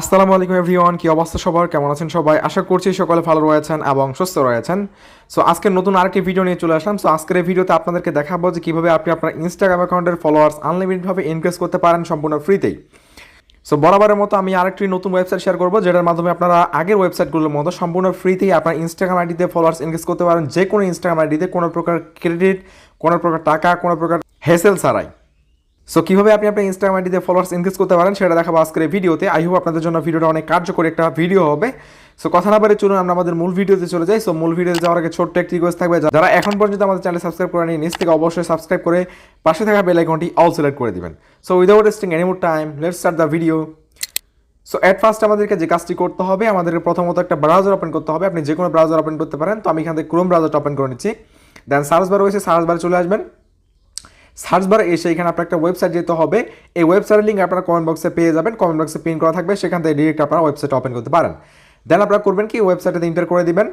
আসসালামু আলাইকুম এভরিওয়ান, কি অবস্থা সবার? কেমন আছেন সবাই? আশা করছি সকলে ভালো রয়েছেন এবং সুস্থ রয়েছেন। সো আজকের নতুন আরেকটি ভিডিও নিয়ে চলে আসলাম। সো আজকের এই ভিডিওতে আপনাদেরকে দেখাবো যে কীভাবে আপনি আপনার ইনস্টাগ্রাম অ্যাকাউন্টের ফলোয়ার্স আনলিমিটেডভাবে ইনক্রিজ করতে পারেন সম্পূর্ণ ফ্রিতেই সো বরাবরের মতো আমি আরেকটি নতুন ওয়েবসাইট শেয়ার করব, যেটার মাধ্যমে আপনারা আগের ওয়েবসাইটগুলোর মতো সম্পূর্ণ ফ্রিতেই আপনার ইনস্টাগ্রাম আইডিতে ফলোয়ার্স ইনক্রিজ করতে পারেন। যে কোনো ইনস্টাগ্রাম আইডিতে কোনো প্রকার ক্রেডিট কোনো প্রকার টাকা, কোনো প্রকার হেসেল ছাড়াই। সো কীভাবে আপনি আপনার ইনস্টাগ্রাম আইডিতে ফলোয়ার্স ইনক্রিজ করতে পারেন সেটা দেখাবো আজকের এই ভিডিওতে আই হোপ আপনাদের জন্য ভিডিওটা অনেক কার্যকরী একটা ভিডিও হবে। সো কথা না বলে চলুন, আমরা আমাদের মূল ভিডিওতে চলে যাই। সো মূল ভিডিওতে যাওয়ার আগে ছোট্ট একটি রিকোয়েস্ট থাকবে। যারা এখন পর্যন্ত আমাদের চ্যানেল সাবস্ক্রাইব করে নিয়ে নিচ থেকে অবশ্যই সাবস্ক্রাইব করে পাশে থাকা বেল আইকনটি অল সিলেক্ট করে দিবেন। So without wasting any more time let's start the video so at first আমাদেরকে যে কাজটি করতে হবে, আমাদের প্রথমত একটা ব্রাউজার ওপেন করতে হবে। আপনি যে কোনো ব্রাউজার ওপেন করতে পারেন। তো আমি এখান থেকে ক্রোম ব্রাউজারটা ওপেন করে নিচ্ছি। দেন সার্চ বার রয়েছে সার্চ বারে চলে আসবেন। সার্চ বারে এসে এখানে আপনার একটা ওয়েবসাইট যেতে হবে। এই ওয়েবসাইটের লিঙ্ক আপনারা কমেন্ট বক্সে পেয়ে যাবেন। কমেন্ট বক্সে পিন করা থাকবে। সেখান থেকে ডিরেক্ট আপনারা ওয়েবসাইট ওপেন করতে পারেন। দেন আপনারা করবেন কি? ওয়েবসাইটে ইন্টার করে দিবেন।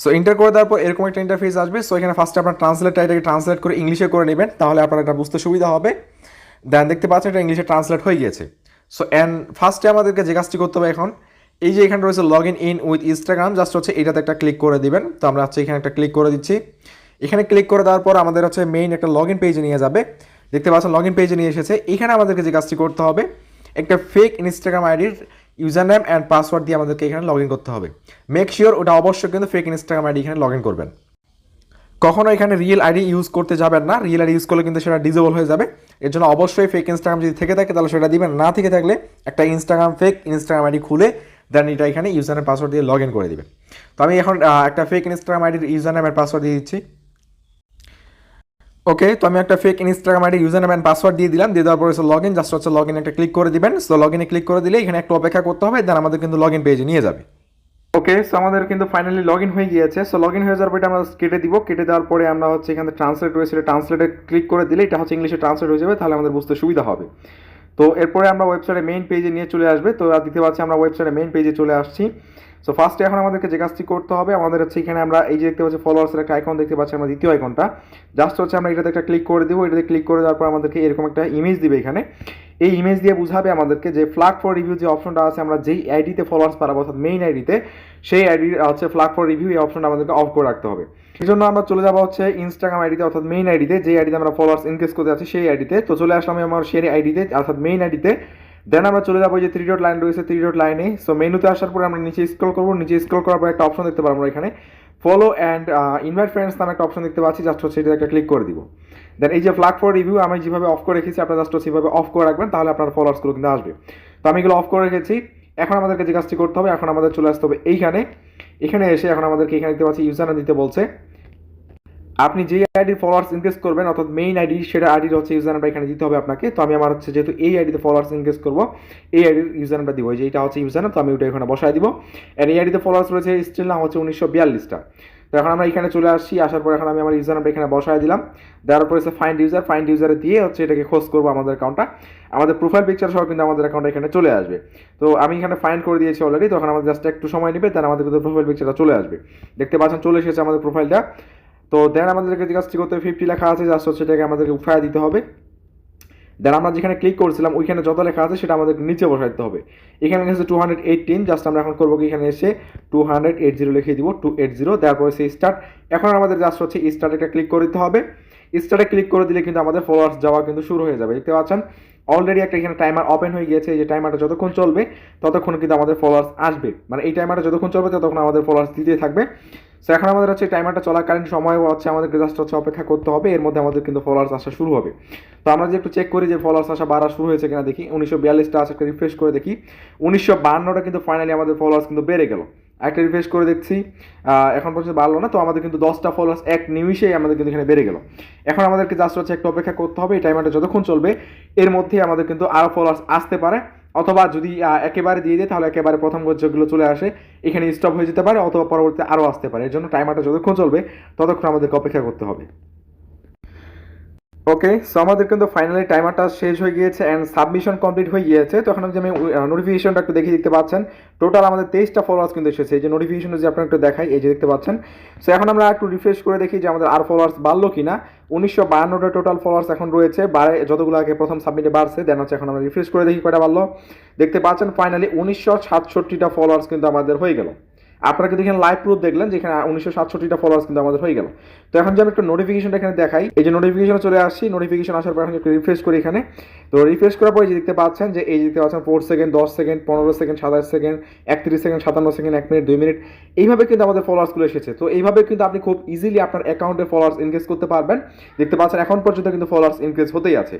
সো ইন্টার করে দেওয়ার পর এরকম একটা ইন্টারফেস আসবে। সো এখানে ফার্স্টে আপনার ট্রান্সলেট এটাকে ট্রান্সলেট করে ইংলিশে করে নেবেন। তাহলে আপনার এটা বুঝতে সুবিধা হবে। দেন দেখতে পাচ্ছেন এটা ইংলিশে ট্রান্সলেট হয়ে গিয়েছে। সো অ্যান্ড ফার্স্টে আমাদেরকে যে কাজটি করতে হবে এখন, এই যে এখানে রয়েছে log in in with Instagram just হচ্ছে এটাতে একটা ক্লিক করে দিবেন। তো আমরা হচ্ছে এখানে একটা ক্লিক করে দিচ্ছি। এখানে ক্লিক করে দেওয়ার পর আমাদের হচ্ছে মেইন একটা লগ ইন পেজে নিয়ে যাবে। দেখতে পাচ্ছেন লগ ইন পেজে নিয়ে এসেছে। এখানে আমাদেরকে যে কাজটি করতে হবে, একটা ফেক ইনস্টাগ্রাম আইডির ইউজার নেম অ্যান্ড পাসওয়ার্ড দিয়ে আমাদেরকে এখানে লগ করতে হবে। মেক শিওর ওটা অবশ্যই কিন্তু ফেক ইনস্টাগ্রাম আইডি এখানে লগ করবেন। কখনো এখানে রিয়েল আইডি ইউজ করতে যাবেন না। রিয়েল আইডি ইউজ করলে কিন্তু সেটা ডিজেবল হয়ে যাবে। এর জন্য অবশ্যই ফেক ইনস্টাগ্রাম যদি থেকে থাকে, তাহলে সেটা দিবেন। না থেকে থাকলে একটা ইনস্টাগ্রাম ফেক ইনস্টাগ্রাম আইডি খুলে দেন এটা এখানে ইউজারের পাসওয়ার্ড দিয়ে লগ করে দিবেন। তো আমি এখন একটা ফেক ইনস্টাগ্রাম আইডির ইউজার নেমের পাসওয়ার্ড দিয়ে দিচ্ছি। ওকে তো আমি একটা fake Instagram ID user name password দিয়ে দিলাম, দিয়ে দেওয়ার পরে লগ ইন জাস্ট হচ্ছে লগ ইন একটা ক্লিক করে দিবেন। সো লগ ইনে ক্লিক করে দিলে এখানে একটু অপেক্ষা করতে হবে দেন আমাদের কিন্তু লগ ইন পেজে নিয়ে যাবে। ওকে সো আমাদের কিন্তু ফাইনালি লগ ইন হয়ে গিয়েছে। সো লগ ইন হয়ে যাওয়ার পরে আমরা কেটে দিব। কেটে দেওয়ার পরে আমরা হচ্ছে এখানে ট্রান্সলেট রয়েছে ট্রান্সলেটে ক্লিক করে দিলে এটা হচ্ছে ইংলিশে ট্রান্সলেট হয়ে যাবে, তাহলে আমাদের বুঝতে সুবিধা হবে। তো, এরপরে আমরা ওয়েবসাইটে মেইন পেজে নিয়ে চলে আসবে। তো দিতে পারছি আমরা ওয়েবসাইটে মেইন পেজে চলে আসছি। সো ফার্স্টে এখন আমাদেরকে যে কাজটি করতে হবে, আমাদের হচ্ছে এখানে আমরা এই যে দেখতে পাচ্ছি ফলোয়ার্সের একটা আইকন দেখতে পাচ্ছি, আমরা দ্বিতীয় আইকনটা জাস্ট হচ্ছে আমরা এটাতে একটা ক্লিক করে দেবো, এটাতে ক্লিক করে দেওয়ার পর আমাদেরকে এরকম একটা ইমেজ দিবে এখানে। এই ইমেজ দিয়ে বুঝাবে আমাদেরকে যে ফ্ল্যাগ ফর রিভিউ যে অপশনটা আছে, আমরা যেই আইডিতে ফলোয়ার্স পারাবো অর্থাৎ মেইন আইডিতে সেই আইডি হচ্ছে ফ্ল্যাগ ফর রিভিউ এই অপশনটা আমাদেরকে অফ করে রাখতে হবে। এই জন্য আমরা চলে যাব হচ্ছে ইনস্টাগ্রাম আইডিতে অর্থাৎ মেইন আইডিতে যে আইডিতে আমরা ফলোয়ার্স ইনক্রিজ করতে আছি সেই আইডিতে তো চলে আসলাম আমি আমার সেই আইডিতে অর্থাৎ মেইন আইডিতে দেন আমরা চলে যাব যে থ্রি ডট লাইন রয়েছে থ্রি ডট লাইনে সো মেনুতে আসার পরে আমরা নিচে স্ক্রল করব, নিচে স্ক্রল করার পর একটা অপশন দেখতে পারব আমরা এখানে। ফলো অ্যান্ড ইনভাইট ফ্রেন্ডস নামে একটা অপশন দেখতে পাচ্ছি জাস্ট হচ্ছে এটা একটা ক্লিক করে দিব। দেন এই যে ফ্ল্যাগ ফর রিভিউ আমি যেভাবে অফ করে রেখেছি, আপনারা জাস্ট সেভাবে অফ করে রাখবেন, তাহলে আপনার ফলোয়ার্সগুলো কিন্তু আসবে। তো আমি এগুলো অফ করে রেখেছি। এখন আমাদেরকে যে কাজটি করতে হবে, এখন আমাদের চলে আসতে হবে এইখানে। এখানে এসে এখন আমাদেরকে এখানে দেখতে পাচ্ছি ইউজার দিতে বলছে। আপনি যে আইডির ফলোয়ার্স ইনক্রিজ করবেন, অর্থাৎ মেইন আইডি সেটা আইডির হচ্ছে ইউজার নাম্বার এখানে দিতে হবে আপনাকে। তো আমি আমার হচ্ছে যেহেতু এই আইডিতে ফলোয়ার্স ইনক্রিজ করব, এই আইডির ইউজার নাম্বার দিব। যে এটা হচ্ছে ইউজার নাম তো আমি ওটা এখানে বসায় দিব। আর এই আইডিতে ফলোয়ার্স রয়েছে স্টিল নাম হচ্ছে উনিশশো বিয়াল্লিশটা। তো এখন আমরা এখানে চলে আসছি, আসার পর এখন আমি আমার ইউজার নাম্বার এখানে বসায় দিলাম। দেওয়ার পরে হচ্ছে ফাইন্ড ইউজার ফাইন্ড ইউজারে দিয়ে হচ্ছে এটাকে খোঁজ করব আমাদের অ্যাকাউন্টটা আমাদের প্রোফাইল পিকচার সহ কিন্তু আমাদের অ্যাকাউন্ট এখানে চলে আসবে। তো আমি এখানে ফাইন্ড করে দিয়েছি অলরেডি তখন আমাদের জাস্ট একটু সময় নেবে দেন আমাদের কিন্তু প্রোফাইল পিকচারটা চলে আসবে। দেখতে পাচ্ছেন, চলে এসেছে আমাদের প্রোফাইলটা তো দেন আমাদেরকে কাজটি করতে ফিফটি লেখা আছে জাস্ট হচ্ছে এটাকে আমাদেরকে উঠায় দিতে হবে। দেন আমরা যেখানে ক্লিক করেছিলাম, ওইখানে যত লেখা আছে সেটা আমাদেরকে নিচে বসাইতে হবে। এখানে লিখেছে টু হান্ড্রেড জাস্ট আমরা এখন করব কি? এখানে এসে টু হান্ড্রেড এইট জিরো লিখে দিব টু এইট জিরো তারপরে সেই স্টার্ট এখন আমাদের জাস্ট হচ্ছে স্টার্ট একটা ক্লিক করে দিতে হবে। স্টার্টে ক্লিক করে দিলে কিন্তু আমাদের ফলোয়ার্স যাওয়া কিন্তু শুরু হয়ে যাবে, দেখতে পাচ্ছেন? অলরেডি একটা এখানে টাইমার ওপেন হয়ে গিয়েছে যে টাইমারটা যতক্ষণ চলবে, ততক্ষণ কিন্তু আমাদের ফলোয়ার্স আসবে। মানে এই টাইমারটা যতক্ষণ চলবে, ততক্ষণ আমাদের ফলোয়ার্স দিতে থাকবে। সো এখন আমাদের হচ্ছে টাইমারটা চলাকালীন সময় হচ্ছে আমাদেরকে জাস্ট হচ্ছে অপেক্ষা করতে হবে। এর মধ্যে আমাদের কিন্তু ফলোয়ার্স আসা শুরু হবে। তো আমরা যে একটু চেক করি যে ফলোয়ার্স আসা বাড়া শুরু হয়েছে কিনা দেখি, উনিশশো বিয়াল্লিশটা আছে একটা রিফ্রেশ করে দেখি। উনিশশো বান্নটা কিন্তু ফাইনালি আমাদের ফলোয়ার্স কিন্তু বেড়ে গেল। একটা রিফ্রেশ করে দেখছি এখন পর্যন্ত বাড়লো না, তো আমাদের কিন্তু দশটা ফলোয়ার্স এক নিমিশেই আমাদের কিন্তু এখানে বেড়ে গেল। এখন আমাদেরকে জাস্ট হচ্ছে একটু অপেক্ষা করতে হবে, এই টাইমারটা যতক্ষণ চলবে, এর মধ্যে আমাদের কিন্তু আরও ফলোয়ার্স আসতে পারে। অথবা যদি একেবারে দিয়ে দেয়, তাহলে একেবারে প্রথম যেগুলো চলে আসে। এখানে স্টপ হয়ে যেতে পারে, অথবা পরবর্তীতে আরও আসতে পারে। এর জন্য টাইমারটা যতক্ষণ চলবে, ততক্ষণ আমাদেরকে অপেক্ষা করতে হবে। ওকে সো আমাদের কিন্তু ফাইনালি টাইমারটা শেষ হয়ে গিয়েছে অ্যান্ড সাবমিশন কমপ্লিট হয়ে গিয়েছে। তো এখন যে আমি নোটিফিকেশনটা একটু দেখে দেখতে পাচ্ছেন টোটাল আমাদের তেইশটা ফলোয়ার্স কিন্তু এসেছে। এই যে নোটিফিকেশন যে আপনার একটু দেখাই, এই যে দেখতে পাচ্ছেন। সো এখন আমরা একটু রিফ্রেশ করে দেখি যে আমাদের আর ফলোয়ার্স বাড়লো কিনা। উনিশশো বায়ান্নটা টোটাল ফলোয়ার্স এখন রয়েছে, বাড়ে, যতগুলো আগে প্রথম সাবমিটে বাড়ছে দেন হচ্ছে এখন আমরা রিফ্রেশ করে দেখি কয়টা বাড়লো। দেখতে পাচ্ছেন ফাইনালি উনিশশো সাতষট্টিটা ফলোয়ার্স কিন্তু আমাদের হয়ে গেল। আপনারা কিন্তু এখানে লাইভ প্রুফ দেখলেন যেখানে উনিশশো সাতষট্টিটা ফলোয়ার্স কিন্তু আমাদের হয়ে গেল। তো এখন যে আমি একটা নোটিফিকেশনটা এখানে দেখাই, এই যে নোটিফিকেশন চলে আসছি নোটিফিকেশন আসার পর এখন রিফ্রেশ করি এখানে। তো রিফ্রেশ করার পরে যে দেখতে পাচ্ছেন যে এই দেখতে পাচ্ছেন ফোর সেকেন্ড দশ সেকেন্ড পনেরো সেকেন্ড সাতাশ সেকেন্ড একত্রিশ সেকেন্ড সাতান্ন সেকেন্ড এক মিনিট দুই মিনিট এইভাবে কিন্তু আমাদের ফলোয়ার্সগুলো এসেছে। তো এইভাবে কিন্তু আপনি খুব ইজিলি আপনার অ্যাকাউন্টে ফলোয়ার্স ইনক্রিজ করতে পারবেন। দেখতে পাচ্ছেন এখন পর্যন্ত কিন্তু ফলোয়ার্স ইনক্রিজ হতেই আছে।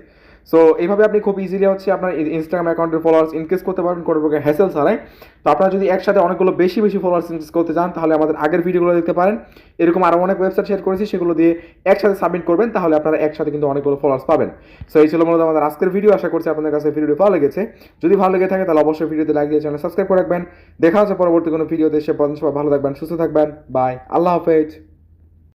সো এইভাবে আপনি খুব ইজিলি হচ্ছে আপনার ইনস্টাগ্রাম অ্যাকাউন্টের ফলোয়ার্স ইনক্রিজ করতে পারবেন কোনো প্রকার হ্যাসেল ছাড়াই। তো আপনারা যদি একসাথে অনেকগুলো বেশি বেশি ফলোয়ার্স ইনক্রিজ করতে চান, তাহলে আমাদের আগের ভিডিওগুলো দেখতে পারেন। এরকম আরও অনেক ওয়েবসাইট শেয়ার করেছি, সেগুলো দিয়ে একসাথে সাবমিট করবেন, তাহলে আপনারা একসাথে কিন্তু অনেকগুলো ফলোয়ার্স পাবেন। সো এই ছিল মূলত আমাদের আজকের ভিডিও আশা করছি আপনাদের কাছে ভিডিওটি ভালো লেগেছে। যদি ভালো লেগে থাকে, তাহলে অবশ্যই ভিডিওতে লাইক দিয়ে চ্যানেল সাবস্ক্রাইব করে রাখবেন। দেখা হচ্ছে পরবর্তী কোনো ভিডিওতে, সে পর্যন্ত ভালো থাকবেন, সুস্থ থাকবেন। বাই আল্লাহ হাফেজ।